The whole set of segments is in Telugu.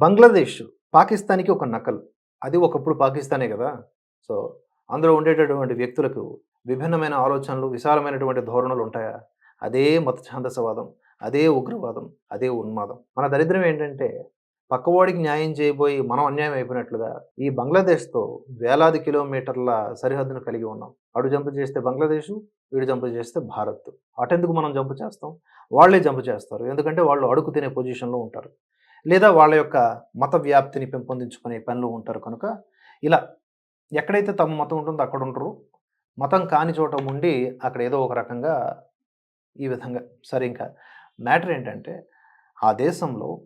బంగ్లాదేశ్ పాకిస్తాన్‌కి ఒక నకలు. అది ఒకప్పుడు పాకిస్తానే కదా సో, అందులో ఉండేటటువంటి వ్యక్తులకు విభిన్నమైన ఆలోచనలు, విశాలమైనటువంటి ధోరణులు ఉంటాయా? అదే మత ఛాందసవాదం, అదే ఉగ్రవాదం, అదే ఉన్మాదం. మన దరిద్రం ఏంటంటే, పక్కవాడికి న్యాయం చేయబోయి మనం అన్యాయం అయిపోయినట్లుగా, ఈ బంగ్లాదేశ్‌తో వేలాది కిలోమీటర్ల సరిహద్దును కలిగి ఉన్నాం. అటు జంపు చేస్తే బంగ్లాదేశు, వీడు జంపు చేస్తే భారత్. అటెందుకు మనం జంప్ చేస్తాం? వాళ్ళే జంప్ చేస్తారు. ఎందుకంటే వాళ్ళు అడుగు తినే పొజిషన్‌లో ఉంటారు. లేదా వాళ్ళ యొక్క మత వ్యాప్తిని పెంపొందించుకునే పనిలో ఉంటారు కనుక, ఇలా ఎక్కడైతే తమ మతం ఉంటుందో అక్కడ ఉండరు. మతం కాని చోట ఉండి అక్కడ ఏదో ఒక రకంగా ఈ విధంగా సరే ఇంకా మ్యాటర్ ఏంటంటే, ఆ దేశంలో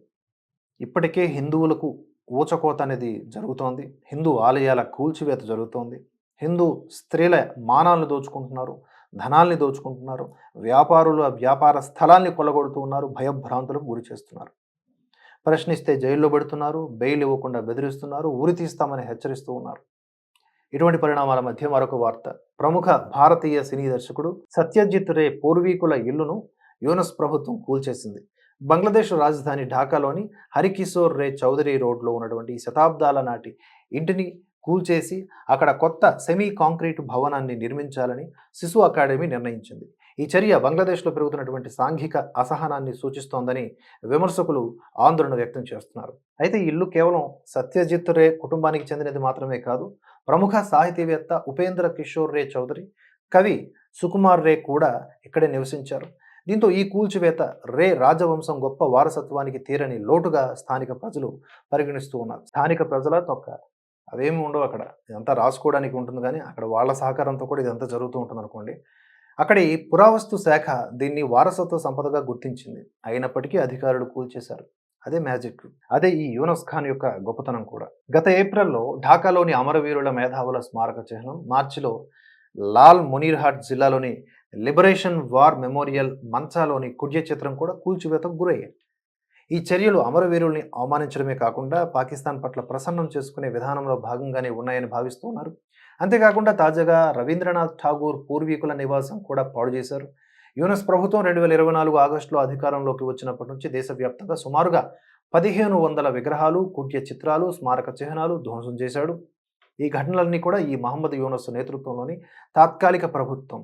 ఇప్పటికే హిందువులకు ఊచకోత అనేది జరుగుతోంది. హిందూ ఆలయాల కూల్చివేత జరుగుతోంది. హిందూ స్త్రీల మానాలను దోచుకుంటున్నారు. ధనాల్ని దోచుకుంటున్నారు. వ్యాపారులు వ్యాపార స్థలాల్ని కొల్లగొడుతూ ఉన్నారు. భయభ్రాంతులకు గురి చేస్తున్నారు. ప్రశ్నిస్తే జైల్లో పెడుతున్నారు. బెయిల్ ఇవ్వకుండా బెదిరిస్తున్నారు. ఉరి తీస్తామని హెచ్చరిస్తూ ఉన్నారు. ఇటువంటి పరిణామాల మధ్య మరొక వార్త. ప్రముఖ భారతీయ సినీ దర్శకుడు సత్యజిత్ రే పూర్వీకుల ఇల్లును యూనస్ ప్రభుత్వం కూల్చేసింది. బంగ్లాదేశ్ రాజధాని ఢాకాలోని హరికిషోర్ రే చౌదరి రోడ్‌లో ఉన్నటువంటి శతాబ్దాల నాటి ఇంటిని కూల్చేసి అక్కడ కొత్త సెమీ కాంక్రీట్ భవనాన్ని నిర్మించాలని శిశు అకాడమీ నిర్ణయించింది. ఈ చర్య బంగ్లాదేశ్‌లో పెరుగుతున్నటువంటి సాంఘిక అసహనాన్ని సూచిస్తోందని విమర్శకులు ఆందోళన వ్యక్తం చేస్తున్నారు. అయితే ఈ ఇల్లు కేవలం సత్యజిత్ రే కుటుంబానికి చెందినది మాత్రమే కాదు. ప్రముఖ సాహితీవేత్త ఉపేంద్ర కిషోర్ రే చౌదరి, కవి సుకుమార్ రే కూడా ఇక్కడే నివసించారు. దీంతో ఈ కూల్చివేత రే రాజవంశం గొప్ప వారసత్వానికి తీరని లోటుగా స్థానిక ప్రజలు పరిగణిస్తూ ఉన్నారు. స్థానిక ప్రజల తొక్క అవేమి ఉండవు అక్కడ. ఇదంతా రాసుకోవడానికి ఉంటుంది కానీ అక్కడ వాళ్ళ సహకారంతో కూడా ఇదంతా జరుగుతూ ఉంటుంది అనుకోండి అక్కడి పురావస్తు శాఖ దీన్ని వారసత్వ సంపదగా గుర్తించింది. అయినప్పటికీ అధికారులు కూల్చేశారు. అదే మ్యాజిక్. అదే ఈ యూనస్ ఖాన్ యొక్క గొప్పతనం కూడా. గత ఏప్రిల్‌లో ఢాకాలోని అమరవీరుల మేధావుల స్మారక చిహ్నం, మార్చిలో లాల్ మునీర్‌హాట్ జిల్లాలోని లిబరేషన్ వార్ మెమోరియల్ మంచాలోని కుడ్య చిత్రం కూడా కూల్చివేతకు గురయ్యాయి. ఈ చర్యలు అమరవీరుల్ని అవమానించడమే కాకుండా పాకిస్తాన్ పట్ల ప్రసన్నం చేసుకునే విధానంలో భాగంగానే ఉన్నాయని భావిస్తూ ఉన్నారు. అంతేకాకుండా తాజాగా రవీంద్రనాథ్ ఠాగూర్ పూర్వీకుల నివాసం కూడా పాడు చేశారు. యూనస్ ప్రభుత్వం 2024 ఆగస్టులో అధికారంలోకి వచ్చినప్పటి నుంచి దేశవ్యాప్తంగా సుమారుగా 1500 విగ్రహాలు, కుట్య చిత్రాలు, స్మారక చిహ్నాలు ధ్వంసం చేశాడు. ఈ ఘటనలన్నీ కూడా ఈ మహమ్మద్ యూనస్ నేతృత్వంలోని తాత్కాలిక ప్రభుత్వం,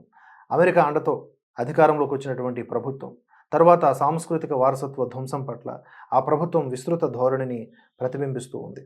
అమెరికా అండతో అధికారంలోకి వచ్చినటువంటి ప్రభుత్వం, తర్వాత సాంస్కృతిక వారసత్వ ధ్వంసం పట్ల ఆ ప్రభుత్వం విస్తృత ధోరణిని ప్రతిబింబిస్తూ ఉంది.